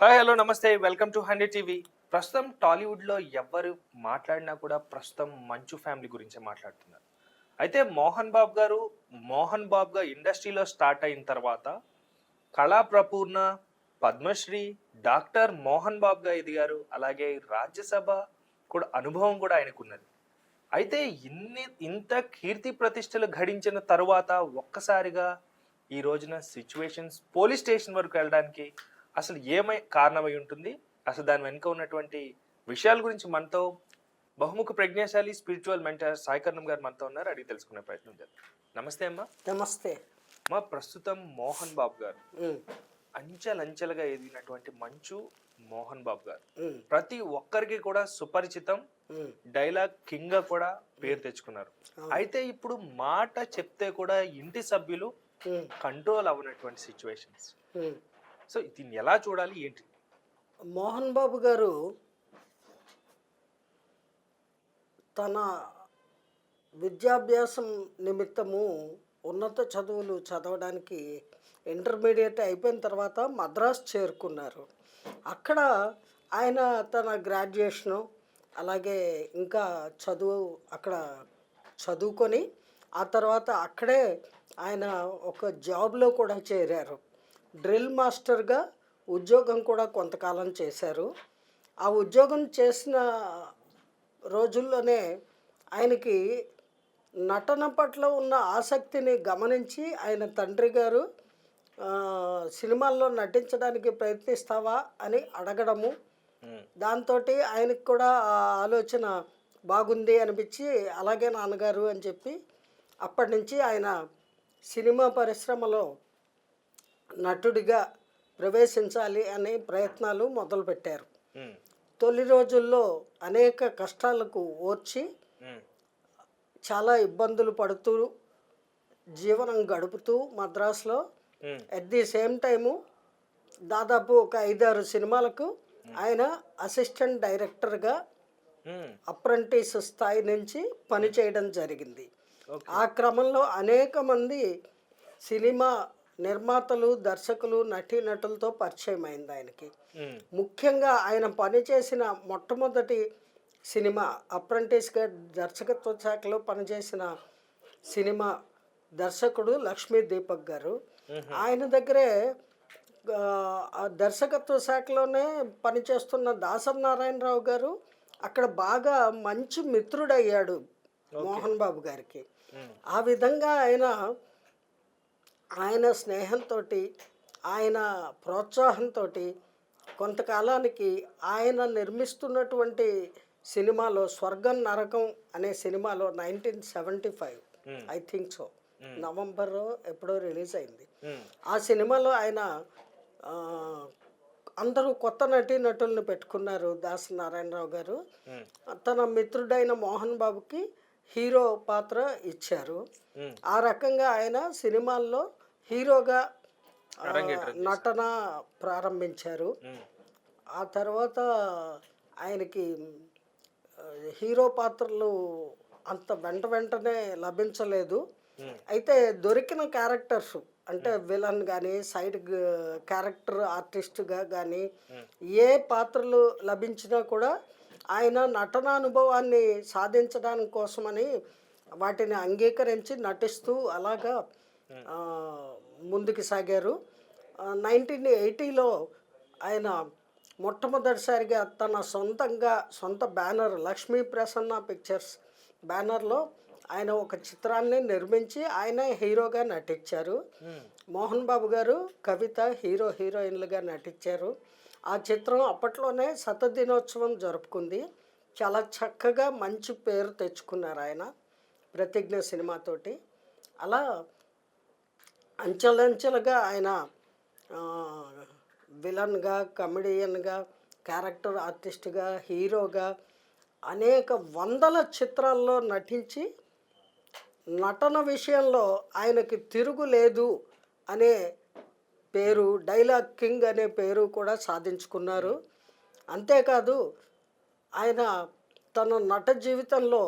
Hi hello నమస్తే. Welcome to hundred TV. ప్రస్తుతం టాలీవుడ్లో ఎవరు మాట్లాడినా కూడా ప్రస్తుతం మంచు ఫ్యామిలీ గురించే మాట్లాడుతున్నారు. అయితే మోహన్ బాబు గారు మోహన్ బాబుగా ఇండస్ట్రీలో స్టార్ట్ అయిన తర్వాత కళాప్రపూర్ణ పద్మశ్రీ డాక్టర్ మోహన్ బాబుగా ఎదిగారు. అలాగే రాజ్యసభ కూడా అనుభవం కూడా ఆయనకున్నది. అయితే ఇన్ని ఇంత కీర్తి ప్రతిష్టలు గడించిన తరువాత ఒక్కసారిగా ఈ రోజున సిచ్యువేషన్స్ పోలీస్ స్టేషన్ వరకు వెళ్ళడానికి అసలు ఏమై కారణమై ఉంటుంది? అసలు దాని వెనుక ఉన్నటువంటి విషయాల గురించి మనతో బహుముఖ ప్రజ్ఞాశాలి స్పిరిచువల్ మెంటర్ సాయికర్ణం గారు మనతో ఉన్నారు. అడిగి తెలుసుకునే ప్రయత్నం చేద్దాం. నమస్తే అమ్మా. నమస్తే. మా ప్రస్తుతం మోహన్ బాబు గారు అంచెలంచెలుగా ఎదిగినటువంటి మంచు మోహన్ బాబు గారు. ప్రతి ఒక్కరికి కూడా సుపరిచితం డైలాగ్ కింగ్గా కూడా పేరు తెచ్చుకున్నారు. అయితే ఇప్పుడు మాట చెప్తే కూడా ఇంటి సభ్యులు కంట్రోల్ అవ్వనటువంటి సిచ్యువేషన్స్. సో దీన్ని ఎలా చూడాలి ఏంటి? మోహన్ బాబు గారు తన విద్యాభ్యాసం నిమిత్తము ఉన్నత చదువులు చదవడానికి ఇంటర్మీడియట్ అయిపోయిన తర్వాత మద్రాస్ చేరుకున్నారు. అక్కడ ఆయన తన గ్రాడ్యుయేషను అలాగే ఇంకా చదువు అక్కడ చదువుకొని ఆ తర్వాత అక్కడే ఆయన ఒక జాబ్లో కూడా చేరారు. డ్రిల్ మాస్టర్గా ఉద్యోగం కూడా కొంతకాలం చేశారు. ఆ ఉద్యోగం చేసిన రోజుల్లోనే ఆయనకి నటన పట్ల ఉన్న ఆసక్తిని గమనించి ఆయన తండ్రి గారు సినిమాల్లో నటించడానికి ప్రయత్నిస్తావా అని అడగడము. దాంతో ఆయనకు కూడా ఆ ఆలోచన బాగుంది అనిపించి అలాగే నాన్నగారు అని చెప్పి అప్పటి నుంచి ఆయన సినిమా పరిశ్రమలో నటుడిగా ప్రవేశించాలి అనే ప్రయత్నాలు మొదలుపెట్టారు. తొలి రోజుల్లో అనేక కష్టాలకు ఓర్చి చాలా ఇబ్బందులు పడుతూ జీవనం గడుపుతూ మద్రాసులో అట్ ది సేమ్ టైము దాదాపు ఒక ఐదారు సినిమాలకు ఆయన అసిస్టెంట్ డైరెక్టర్గా అప్రెంటిస్ స్థాయి నుంచి పనిచేయడం జరిగింది. ఆ క్రమంలో అనేక మంది సినిమా నిర్మాతలు దర్శకులు నటీనటులతో పరిచయం అయింది ఆయనకి ముఖ్యంగా ఆయన పనిచేసిన మొట్టమొదటి సినిమా అప్రెంటిస్గా దర్శకత్వ శాఖలో పనిచేసిన సినిమా దర్శకుడు లక్ష్మీ దీపక్ గారు. ఆయన దగ్గరే దర్శకత్వ శాఖలోనే పనిచేస్తున్న దాసరి నారాయణరావు గారు అక్కడ బాగా మంచి మిత్రుడయ్యాడు మోహన్ బాబు గారికి. ఆ విధంగా ఆయన ఆయన స్నేహంతో ఆయన ప్రోత్సాహంతో కొంతకాలానికి ఆయన నిర్మిస్తున్నటువంటి సినిమాలో స్వర్గం నరకం అనే సినిమాలో nineteen seventy five Hmm. I think so. November ఎప్పుడో రిలీజ్ అయింది ఉమ్, ఆ సినిమాలో ఆయన అందరూ కొత్త నటీ నటులను పెట్టుకున్నారు దాస నారాయణరావు గారు తన మిత్రుడైన మోహన్ బాబుకి హీరో పాత్ర ఇచ్చారు. ఆ రకంగా ఆయన సినిమాల్లో హీరోగా నటన ప్రారంభించారు. ఆ తర్వాత ఆయనకి హీరో పాత్రలు అంత వెంట వెంటనే లభించలేదు. అయితే దొరికిన క్యారెక్టర్స్ అంటే విలన్ కానీ సైడ్ క్యారెక్టర్ ఆర్టిస్ట్గా కానీ ఏ పాత్రలు లభించినా కూడా ఆయన నటన అనుభవాన్ని సాధించడానికి కోసమని వాటిని అంగీకరించి నటిస్తూ అలాగా ముందుకు సాగారు. నైన్టీన్ ఎయిటీలో ఆయన మొట్టమొదటిసారిగా తన సొంతంగా సొంత బ్యానర్ లక్ష్మీ ప్రసన్న పిక్చర్స్ బ్యానర్లో ఆయన ఒక చిత్రాన్ని నిర్మించి ఆయన హీరోగా నటించారు. ఉమ్, మోహన్ బాబు గారు కవిత హీరో హీరోయిన్లుగా నటించారు. ఆ చిత్రం అప్పట్లోనే శతదినోత్సవం జరుపుకుంది. చాలా చక్కగా మంచి పేరు తెచ్చుకున్నారు ఆయన ప్రతిజ్ఞ సినిమాతోటి. అలా అంచెలంచెలుగా ఆయన విలన్గా కమెడియన్గా క్యారెక్టర్ ఆర్టిస్ట్గా హీరోగా అనేక వందల చిత్రాల్లో నటించి నటన విషయంలో ఆయనకి తిరుగులేదు అనే పేరు డైలాగ్ కింగ్ అనే పేరు కూడా సాధించుకున్నారు. అంతేకాదు ఆయన తన నట జీవితంలో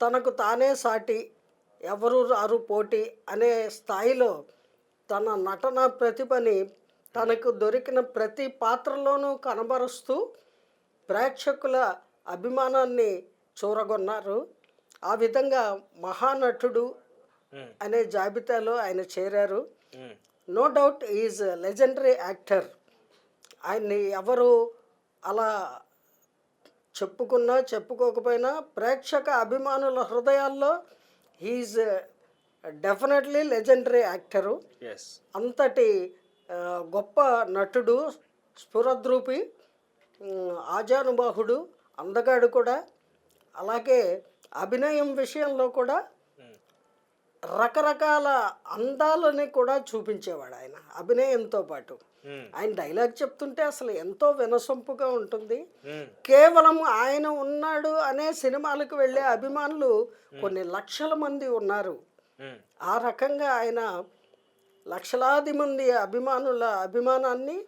తనకు తానే సాటి ఎవరు రారు పోటీ అనే స్థాయిలో తన నటన ప్రతిభని తనకు దొరికిన ప్రతి పాత్రలోనూ కనబరుస్తూ ప్రేక్షకుల అభిమానాన్ని చూరగొన్నారు. ఆ విధంగా మహానటుడు అనే జాబితాలో ఆయన చేరారు. No doubt is legendary actor. ఆయన్ని ఎవరు అలా చెప్పుకున్నా చెప్పుకోకపోయినా ప్రేక్షక అభిమానుల హృదయాల్లో హీజ్ డెఫినెట్లీ లెజెండరీ యాక్టరు. అంతటి గొప్ప నటుడు స్ఫురద్రూపి ఆజానుబాహుడు అందగాడు కూడా. అలాగే అభినయం విషయంలో కూడా రకరకాల అందాలని కూడా చూపించేవాడు ఆయన అభినయంతో పాటు. ఆయన డైలాగ్ చెప్తుంటే అసలు ఎంతో వినసొంపుగా ఉంటుంది. కేవలం ఆయన ఉన్నాడు అనే సినిమాలకు వెళ్ళే అభిమానులు కొన్ని లక్షల మంది ఉన్నారు. ఆ రకంగా ఆయన లక్షలాది మంది అభిమానుల అభిమానాన్ని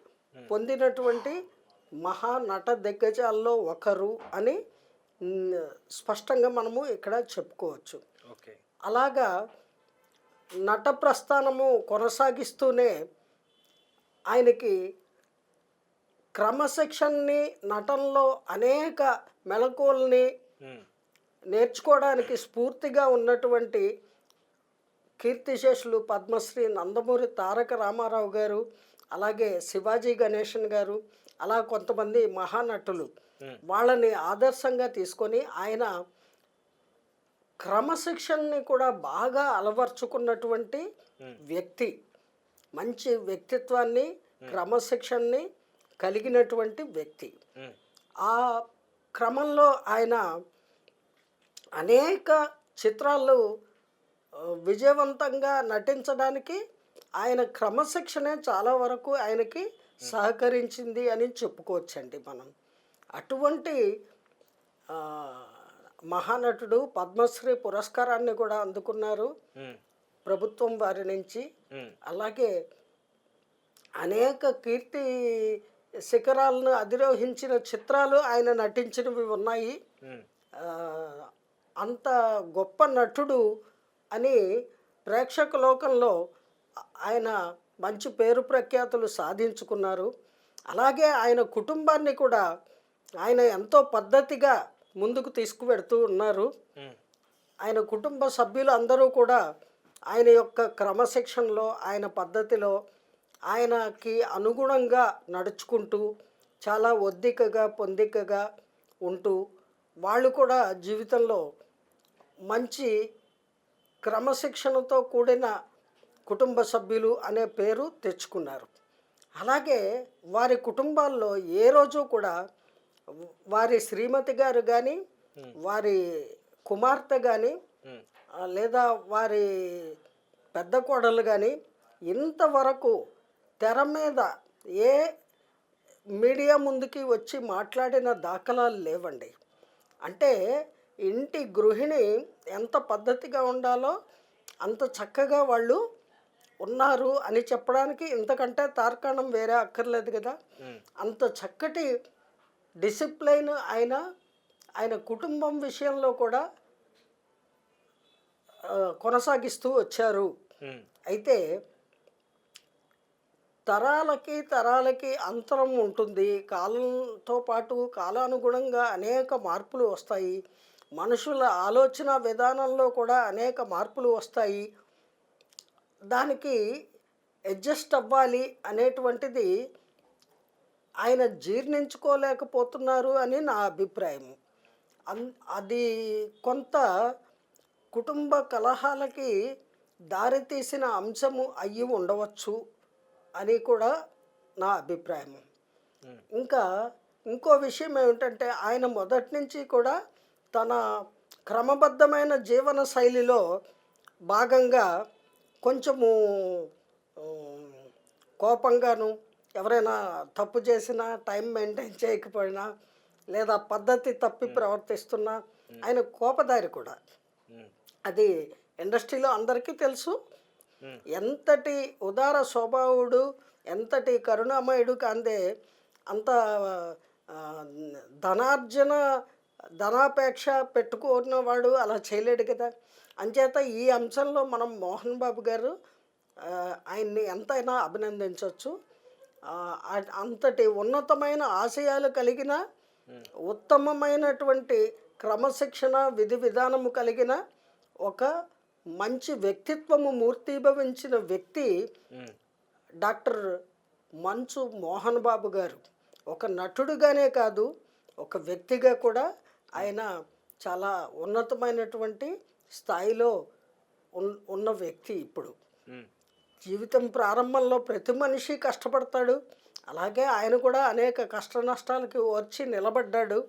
పొందినటువంటి మహానట దిగ్గజాల్లో ఒకరు అని స్పష్టంగా మనము ఇక్కడ చెప్పుకోవచ్చు. ఓకే. అలాగా నట ప్రస్థానము కొనసాగిస్తూనే ఆయనకి క్రమశిక్షణని నటనలో అనేక మెలకువల్ని నేర్చుకోవడానికి స్ఫూర్తిగా ఉన్నటువంటి కీర్తిశేషులు పద్మశ్రీ నందమూరి తారక రామారావు గారు అలాగే శివాజీ గణేశన్ గారు అలా కొంతమంది మహానటులు. వాళ్ళని ఆదర్శంగా తీసుకొని ఆయన క్రమశిక్షణని కూడా బాగా అలవర్చుకున్నటువంటి వ్యక్తి మంచి వ్యక్తిత్వాన్ని క్రమశిక్షణని కలిగినటువంటి వ్యక్తి. ఆ క్రమంలో ఆయన అనేక చిత్రాలు విజయవంతంగా నటించడానికి ఆయన క్రమశిక్షణే చాలా వరకు ఆయనకి సహకరించింది అని చెప్పుకోవచ్చండి మనం. అటువంటి మహానటుడు పద్మశ్రీ పురస్కారాన్ని కూడా అందుకున్నారు. ప్రభుత్వం వారి నుంచి. అలాగే అనేక కీర్తి శిఖరాలను అధిరోహించిన చిత్రాలు ఆయన నటించినవి ఉన్నాయి. అంత గొప్ప నటుడు అని ప్రేక్షక లోకంలో ఆయన మంచి పేరు ప్రఖ్యాతులు సాధించుకున్నారు. అలాగే ఆయన కుటుంబాన్ని కూడా ఆయన ఎంతో పద్ధతిగా ముందుకు తీసుకువెడుతూ ఉన్నారు. ఆయన కుటుంబ సభ్యులు అందరూ కూడా ఆయన యొక్క క్రమశిక్షణలో ఆయన పద్ధతిలో ఆయనకి అనుగుణంగా నడుచుకుంటూ చాలా ఒద్దికగా పొందికగా ఉంటూ వాళ్ళు కూడా జీవితంలో మంచి క్రమశిక్షణతో కూడిన కుటుంబ సభ్యులు అనే పేరు తెచ్చుకున్నారు. అలాగే వారి కుటుంబాల్లో ఏ రోజు కూడా వారి శ్రీమతి గారు కానీ వారి కుమార్తె కానీ లేదా వారి పెద్ద కోడలు కానీ ఇంతవరకు తెర మీద ఏ మీడియా ముందుకి వచ్చి మాట్లాడిన దాఖలాలు లేవండి. అంటే ఇంటి గృహిణి ఎంత పద్ధతిగా ఉండాలో అంత చక్కగా వాళ్ళు ఉన్నారు అని చెప్పడానికి ఇంతకంటే తార్కాణం వేరే అక్కర్లేదు కదా. అంత చక్కటి డిసిప్లైన్ ఆయన ఆయన కుటుంబం విషయంలో కూడా కొనసాగిస్తూ వచ్చారు. అయితే తరాలకి తరాలకి అంతరం ఉంటుంది. కాలంతో పాటు కాలానుగుణంగా అనేక మార్పులు వస్తాయి. మనుషుల ఆలోచన విధానంలో కూడా అనేక మార్పులు వస్తాయి. దానికి అడ్జస్ట్ అవ్వాలి అనేటువంటిది ఆయన జీర్ణించుకోలేకపోతున్నారు అని నా అభిప్రాయం అన్ అది కొంత కుటుంబ కలహాలకి దారితీసిన అంశము అయ్యి ఉండవచ్చు అని కూడా నా అభిప్రాయం ఇంకా ఇంకో విషయం ఏమిటంటే ఆయన మొదటి నుంచి కూడా తన క్రమబద్ధమైన జీవన శైలిలో భాగంగా కొంచెము కోపంగాను ఎవరైనా తప్పు చేసినా టైం మెయింటైన్ చేయకపోయినా లేదా పద్ధతి తప్పి ప్రవర్తిస్తున్నా ఆయన కోపదారి కూడా. అది ఇండస్ట్రీలో అందరికీ తెలుసు. ఎంతటి ఉదార స్వభావుడు ఎంతటి కరుణామయుడు కాందే అంత ధనార్జన ధనాపేక్ష పెట్టుకున్నవాడు అలా చేయలేడు కదా. అంచేత ఈ అంశంలో మనం మోహన్ బాబు గారు ఆయన్ని ఎంతైనా అభినందించవచ్చు అంతటి ఉన్నతమైన ఆశయాలు కలిగిన ఉత్తమమైనటువంటి క్రమశిక్షణ విధి విధానము కలిగిన ఒక మంచి వ్యక్తిత్వము మూర్తిభవించిన వ్యక్తి డాక్టర్ మంచు మోహన్ బాబు గారు. ఒక నటుడుగానే కాదు ఒక వ్యక్తిగా కూడా ఆయన చాలా ఉన్నతమైనటువంటి స్థాయిలో ఉన్- ఉన్న వ్యక్తి ఇప్పుడు. జీవితం ప్రారంభంలో ప్రతి మనిషి కష్టపడతాడు. అలాగే ఆయన కూడా అనేక కష్ట నష్టాలకి వచ్చి నిలబడ్డాడు.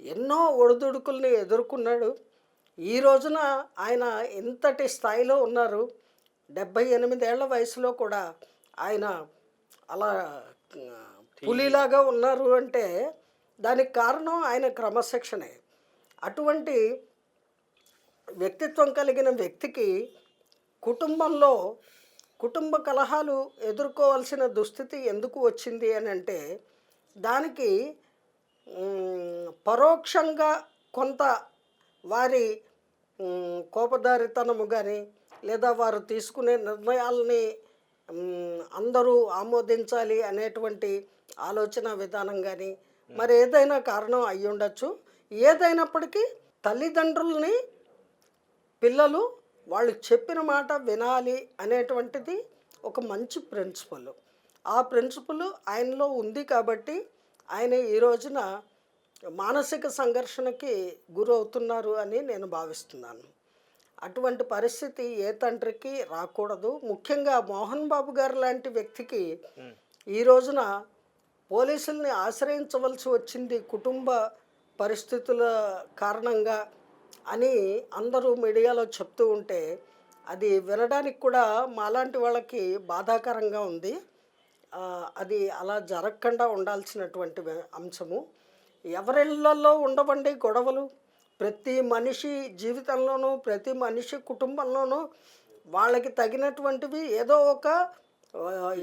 ఎన్నో ఒడిదుడుకుల్ని ఎదుర్కొన్నాడు. ఈ రోజున ఆయన ఇంతటి స్థాయిలో ఉన్నారు. డెబ్భై ఎనిమిదేళ్ళ వయసులో కూడా ఆయన అలా పులిలాగా ఉన్నారు అంటే దానికి కారణం ఆయన క్రమశిక్షణే. అటువంటి వ్యక్తిత్వం కలిగిన వ్యక్తికి కుటుంబంలో కుటుంబ కలహాలు ఎదుర్కోవాల్సిన దుస్థితి ఎందుకు వచ్చింది అని అంటే దానికి పరోక్షంగా కొంత వారి కోపదారితనము కానీ లేదా వారు తీసుకునే నిర్ణయాలని అందరూ ఆమోదించాలి అనేటువంటి ఆలోచన విధానం కానీ మరి ఏదైనా కారణం అయి ఉండొచ్చు ఏదైనప్పటికీ తల్లిదండ్రుల్ని పిల్లలు వాళ్ళు చెప్పిన మాట వినాలి అనేటువంటిది ఒక మంచి ప్రిన్సిపల్. ఆ ప్రిన్సిపల్ ఆయనలో ఉంది కాబట్టి ఆయన ఈ రోజున మానసిక సంఘర్షణకి గురవుతున్నారు అని నేను భావిస్తున్నాను. అటువంటి పరిస్థితి ఏ తండ్రికి రాకూడదు. ముఖ్యంగా మోహన్ బాబు గారు లాంటి వ్యక్తికి ఈ రోజున పోలీసుల్ని ఆశ్రయించవలసి వచ్చింది కుటుంబ పరిస్థితుల కారణంగా. అని అందరూ మీడియాలో చెప్తూ ఉంటే అది వినడానికి కూడా మాలాంటి వాళ్ళకి బాధాకరంగా ఉంది. అది అలా జరగకుండా ఉండాల్సినటువంటి అంశము. ఎవరిళ్ళలో ఉండవండి గొడవలు. ప్రతి మనిషి జీవితంలోనూ ప్రతి మనిషి కుటుంబంలోనూ వాళ్ళకి తగినటువంటివి ఏదో ఒక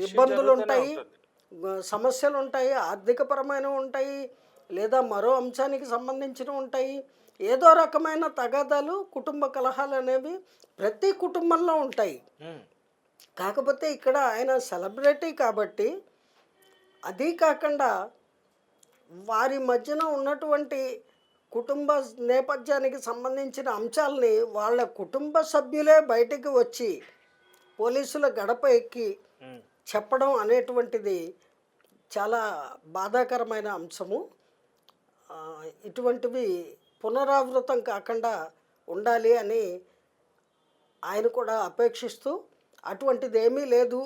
ఇబ్బందులు ఉంటాయి సమస్యలు ఉంటాయి ఆర్థికపరమైనవి ఉంటాయి లేదా మరో అంశానికి సంబంధించినవి ఉంటాయి. ఏదో రకమైన తగాదాలు కుటుంబ కలహాలు అనేవి ప్రతి కుటుంబంలో ఉంటాయి. కాకపోతే ఇక్కడ ఆయన సెలబ్రిటీ కాబట్టి అదీ కాకుండా వారి మధ్యన ఉన్నటువంటి కుటుంబ నేపథ్యానికి సంబంధించిన అంశాలని వాళ్ళ కుటుంబ సభ్యులే బయటికి వచ్చి పోలీసుల గడప ఎక్కి చెప్పడం అనేటువంటిది చాలా బాధాకరమైన అంశము. ఇటువంటివి పునరావృతం కాకుండా ఉండాలి అని ఆయన కూడా అపేక్షిస్తూ అటువంటిది ఏమీ లేదు.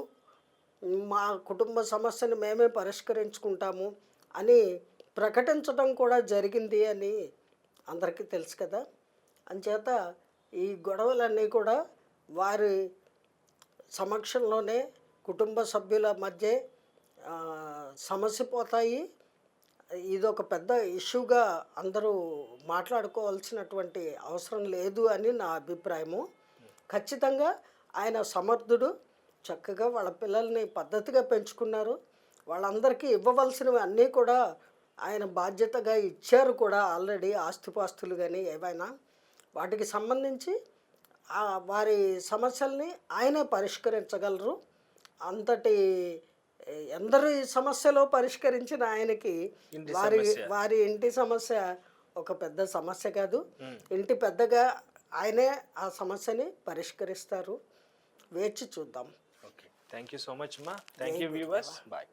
మా కుటుంబ సమస్యను మేమే పరిష్కరించుకుంటాము అని ప్రకటించడం కూడా జరిగింది అని అందరికీ తెలుసు కదా. అంచేత ఈ గొడవలన్నీ కూడా వారి సమక్షంలోనే కుటుంబ సభ్యుల మధ్య సమసిపోతాయి. ఇది ఇదొక పెద్ద ఇష్యూగా అందరూ మాట్లాడుకోవాల్సినటువంటి అవసరం లేదు అని నా అభిప్రాయము. ఖచ్చితంగా ఆయన సమర్థుడు చక్కగా వాళ్ళ పిల్లల్ని పద్ధతిగా పెంచుకున్నారు. వాళ్ళందరికీ ఇవ్వవలసినవి అన్నీ కూడా ఆయన బాధ్యతగా ఇచ్చారు కూడా ఆల్రెడీ ఆస్తిపాస్తులు కానీ ఏవైనా. వాటికి సంబంధించి వారి సమస్యల్ని ఆయనే పరిష్కరించగలరు. అంతటి ఎందరి సమస్యలో పరిష్కరించిన ఆయనకి వారి. వారి ఇంటి సమస్య ఒక పెద్ద సమస్య కాదు. ఇంటి పెద్దగా ఆయనే ఆ సమస్యని పరిష్కరిస్తారు. వేచి చూద్దాం. Okay. Thank you so much మా థ్యాంక్ యూ వ్యూవర్స్. బాయ్.